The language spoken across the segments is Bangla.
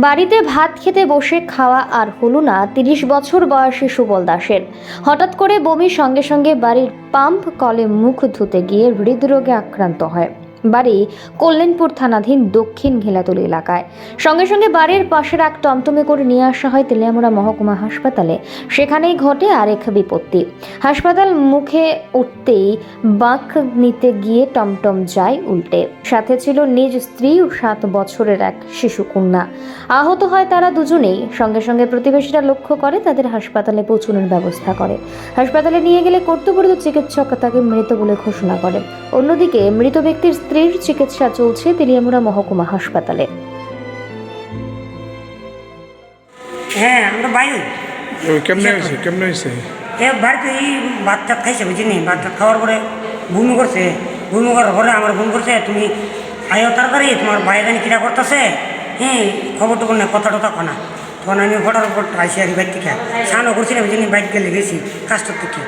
বাড়িতে ভাত খেতে বসে খাওয়া আর হলো না তিরিশ বছর বয়সী সুবল দাসের। হঠাৎ করে বমির সঙ্গে সঙ্গে বাড়ির পাম্প কলে মুখ ধুতে গিয়ে হৃদরোগে আক্রান্ত হয়। বাড়ি কল্যাণপুর থানাধীন দক্ষিণ ঘিলাতলি এলাকায়। সঙ্গে সঙ্গে বাড়ির পাশের এক টমটমে করে নিয়ে আসা হয় তেলিয়ামুড়া মহকুমা হাসপাতালে। সেখানেই ঘটে আরেক বিপত্তি। হাসপাতাল মুখে উঠতেই বাঁক নিতে গিয়ে টমটম যায় উল্টে। সাথে ছিল নিজ স্ত্রী ও সাত বছরের এক শিশু কন্যা। আহত হয় তারা দুজনেই। সঙ্গে সঙ্গে প্রতিবেশীরা লক্ষ্য করে তাদের হাসপাতালে পৌঁছানোর ব্যবস্থা করে। হাসপাতালে নিয়ে গেলে কর্তব্যরত চিকিৎসক তাকে মৃত বলে ঘোষণা করে। অন্যদিকে মৃত ব্যক্তির স্ত্রীর চিকিৎসা চলছে তেলিয়ামুড়া মহকুমা হাসপাতালে। হ্যাঁ আমরা বাইরে। কেমনে হয়েছে? কেমনে হয়েছে? এ বাড়িতে এই ভাতটা খাইছে বুঝিনি ভাতটা খাওয়ার পরে বমি করছে। বমি করার পরে আমার বমি করছে তুমি আয়ো তাড়াতাড়ি তোমার বাইরে জানি কিরা করতেছে? হ্যাঁ খবর টবর নেই কথা টথা কনা। তখন আমি হঠাৎ পর আইসি আর বাইক থেকে। স্নানও করছি না? বুঝিনি বাইক গেলে গেছি কাজটার থেকে।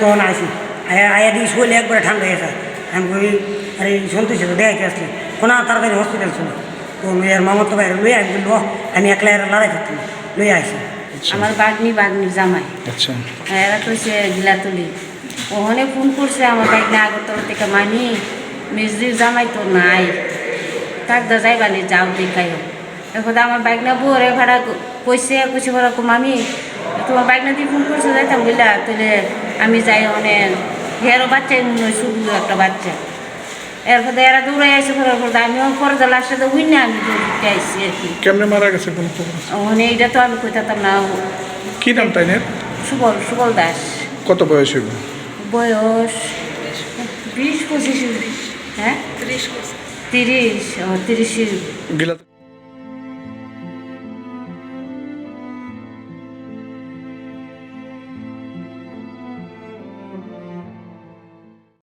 তখন আইসি। আয়া আয়া দিয়ে শুলে একবারে ঠান্ডা হয়ে যায়। আমি বলি আরে সন্তোষ তো দেখাইতে আসলে। কোনো তাড়াতাড়ি হসপিটাল ছিল তো মেয়ের মামার তো বাইরে লই আমি বলল আমি একলা এরা লড়াই করতাম লই আইসি আমার বাগনি বাগনির জামাই। আচ্ছা। এরা কইছে গিলাতুলি। ওখানে ফোন করছে আমার বাইক না আগরতলা থেকে মানি মিস্ত্রির জামাই তো নাই। তাক দা যাইবানি যাও দেখাইও। এখন আমার বাইক না বুয়ারে ভাড়া কইছে কইছে ভাড়া কম আমি। তোমার বাইক না দিয়ে ফোন করছে যাইতাম বুঝলা তাহলে আমি যাই অনেক হেরও বাচ্চা নয় শুধু একটা বাচ্চা। এরপর এরা দৌড়াই আসে ঘরের পর আমিও পরে লাস্টের সাথে উই না আমি দৌড়তে আইসি আর কি। কেমনে মারা গেছে কোনো? ওখানে এইটা তো আমি কইতাম না। কি নাম তাইনের সুবল সুবল দাস। কত বয়স হইব? বয়স বিশ পঁচিশ হ্যাঁ? তিরিশ ও তিরিশ গিলা